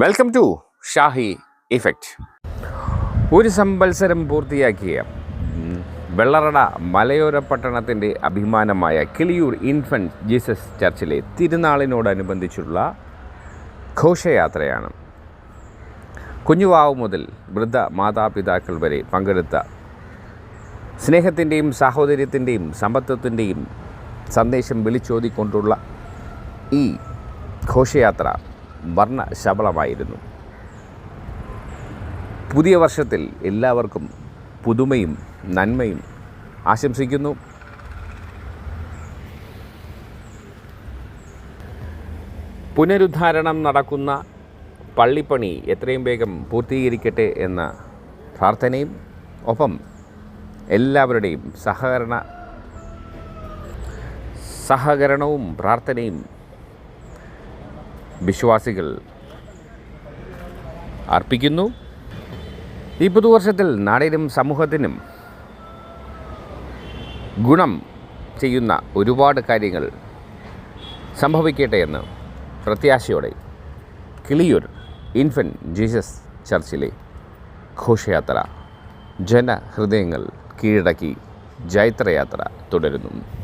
Welcome to Shahi effect ഒരു സംവത്സരം പൂർത്തിയാക്കിയ വെള്ളറട മലയോര പട്ടണത്തിന്റെ അഭിമാനമായ കിളിയൂർ ഇൻഫന്റ് ജീസസ് ചർച്ചിലെ തിരുനാളിനോടനുബന്ധിച്ചുള്ള ഘോഷയാത്രയാണ്. കുഞ്ഞുവാവ് മുതൽ വൃദ്ധ മാതാപിതാക്കൾ വരെ പങ്കെടുത്ത സ്നേഹത്തിന്റെയും സാഹോദര്യത്തിന്റെയും സമ്പത്വത്തിന്റെയും സന്ദേശം വിളിച്ചോതിക്കൊണ്ടുള്ള ഈ ഘോഷയാത്ര വർണശബളമായിരുന്നു. പുതിയ വർഷത്തിൽ എല്ലാവർക്കും പുതുമയും നന്മയും ആശംസിക്കുന്നു. പുനരുദ്ധാരണം നടക്കുന്ന പള്ളിപ്പണി എത്രയും വേഗം പൂർത്തീകരിക്കട്ടെ എന്ന പ്രാർത്ഥനയും ഒപ്പം എല്ലാവരുടെയും സഹകരണ സഹകരണവും പ്രാർത്ഥനയും വിശ്വാസികൾ അർപ്പിക്കുന്നു. ഈ പുതുവർഷത്തിൽ നാടിനും സമൂഹത്തിനും ഗുണം ചെയ്യുന്ന ഒരുപാട് കാര്യങ്ങൾ സംഭവിക്കട്ടെ എന്ന് പ്രത്യാശയോടെ കിളിയൂർ ഇൻഫൻ ജീസസ് ചർച്ചിലെ ഘോഷയാത്ര ജനഹൃദയങ്ങൾ കീഴടക്കി ജൈത്രയാത്ര തുടരുന്നു.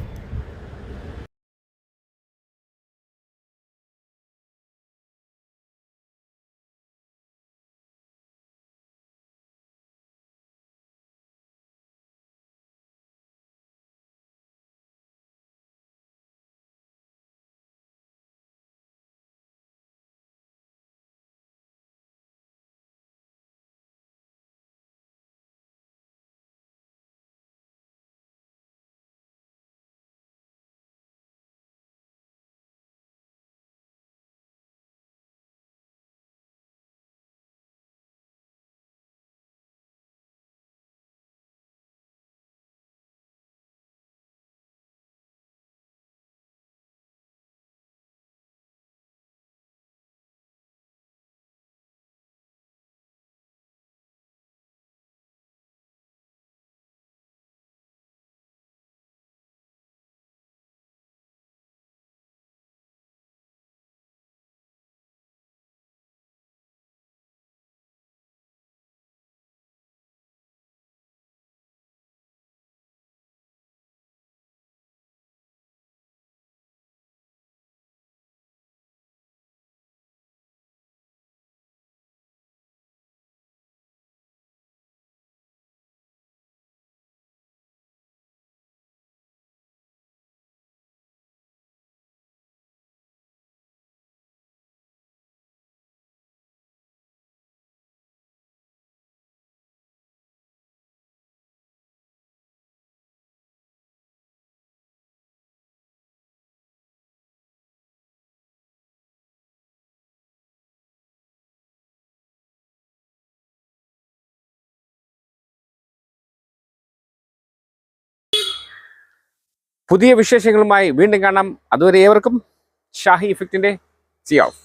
പുതിയ വിശേഷങ്ങളുമായി വീണ്ടും കാണാം. അതുവരെ ഏവർക്കും ഷാഹി ഇഫക്റ്റിന്റെ സി ഓഫ്